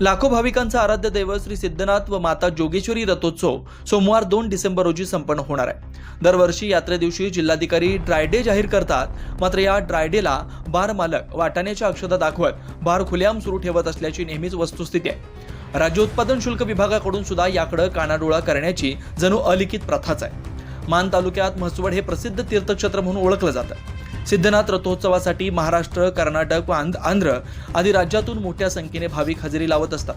लाखो भाविकांचा आराध्य दैवत श्री सिद्धनाथ व माता जोगेश्वरी रथोत्सव सोमवार दोन डिसेंबर रोजी संपन्न होणार आहे. दरवर्षी यात्रे दिवशी जिल्हाधिकारी ड्रायडे जाहीर करतात. मात्र या ड्रायडेला बार मालक वाटाण्याच्या अक्षता दाखवत बार खुलेआम सुरू ठेवत असल्याची नेहमीच वस्तुस्थिती आहे. राज्य उत्पादन शुल्क विभागाकडून सुद्धा याकडे कानाडोळा करण्याची जणू अलिखित प्रथाच आहे. मान तालुक्यात म्हसवड हे प्रसिद्ध तीर्थक्षेत्र म्हणून ओळखलं जातं. सिद्धनाथ रथोत्सवासाठी महाराष्ट्र कर्नाटक व आंध- आंध्र आदी राज्यातून मोठ्या संख्येने भाविक हजेरी लावत असतात.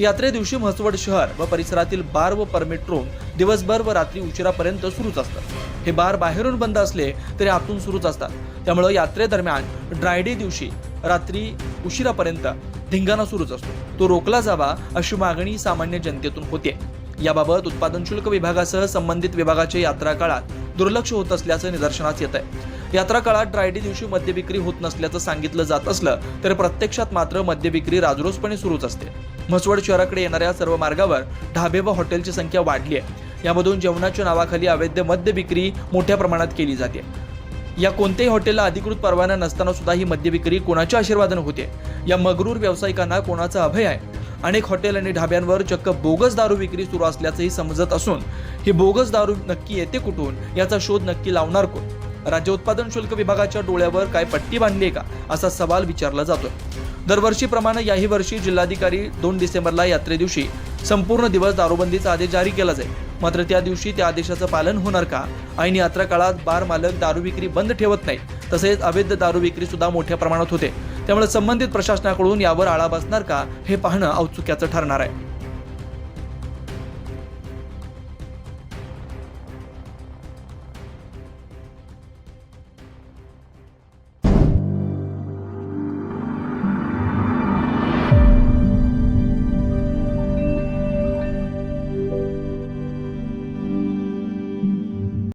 यात्रे दिवशी म्हसवड शहर व परिसरातील बार व परमिट रूम दिवसभर व रात्री उशिरापर्यंत सुरूच असतात. हे बार बाहेरून बंद असले तरी आतून सुरूच असतात. त्यामुळं यात्रेदरम्यान ड्रायडे दिवशी रात्री उशिरापर्यंत धिंगाणा सुरूच असतो. तो रोखला जावा अशी मागणी सामान्य जनतेतून होते याबाबत उत्पादन शुल्क विभागासह संबंधित विभागाच्या यात्रा काळात दुर्लक्ष होत असल्याचं निदर्शनास येत आहे यात्रा काळात ड्रायडे दिवशी मद्य विक्री होत नसल्याचं सांगितलं जात असलं तर प्रत्यक्षात मात्र मद्य विक्री राजरोसपणे सुरूच असते. म्हसवड शहराकडे येणाऱ्या सर्व मार्गावर ढाबे व हॉटेलची संख्या वाढली आहे. यामधून जेवणाच्या नावाखाली अवैध मद्य विक्री मोठ्या प्रमाणात केली जाते. या कोणत्याही हॉटेलला अधिकृत परवाना नसताना सुद्धा ही मद्य विक्री कोणाच्या आशीर्वादानं होते? या मगरूर व्यावसायिकांना कोणाचं अभय आहे? अनेक हॉटेल आणि ढाब्यांवर चक्क बोगस दारू विक्री सुरू असल्याचंही समजत असून ही बोगस दारू नक्की येते कुठून? याचा शोध नक्की लावणार कोण? राज्य उत्पादन शुल्क विभागाच्या डोळ्यावर काय पट्टी बांधली आहे का असा सवाल विचारला जातोय. दरवर्षीप्रमाणे याही वर्षी जिल्हाधिकारी दोन डिसेंबरला यात्रे दिवशी संपूर्ण दिवस दारूबंदीचा आदेश जारी केला जाईल. मात्र त्या दिवशी त्या आदेशाचं पालन होणार का? ऐन यात्रा काळात बार मालक दारू विक्री बंद ठेवत नाही तसेच अवैध दारू विक्री सुद्धा मोठ्या प्रमाणात होते. त्यामुळे संबंधित प्रशासनाकडून यावर आळा बसणार का हे पाहणं औत्सुक्याचं ठरणार आहे.